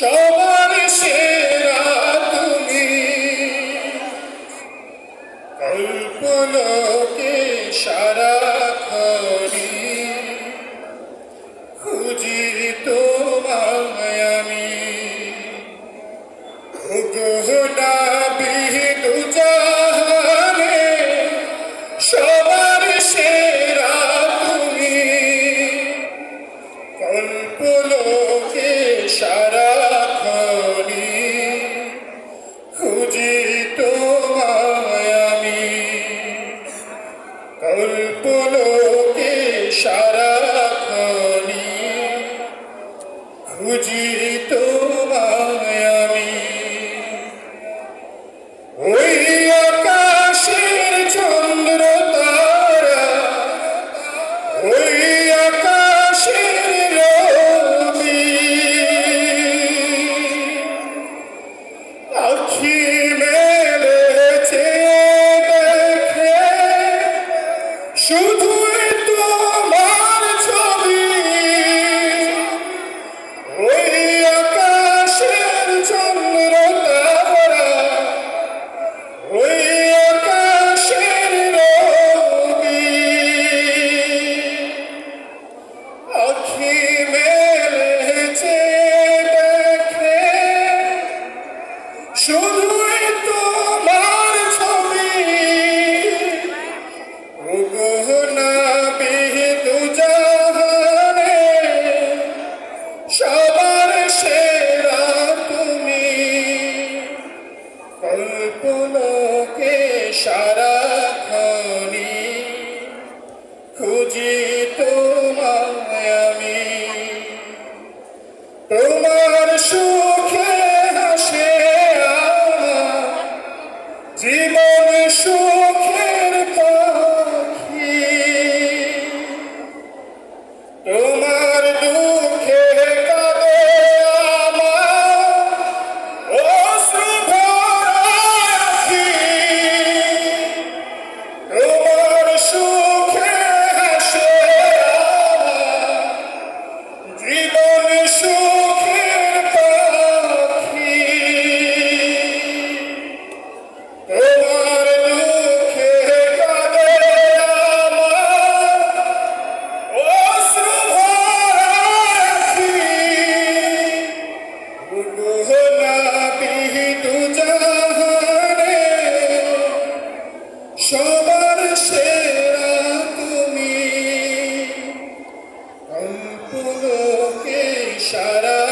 সবার সেরা তুমি। কল্পনাকে সারা খরি পুলকে সারাখানি খুঁজি তো আমি কুলোকে সারা খনি খুঁজি তো লোকের সারা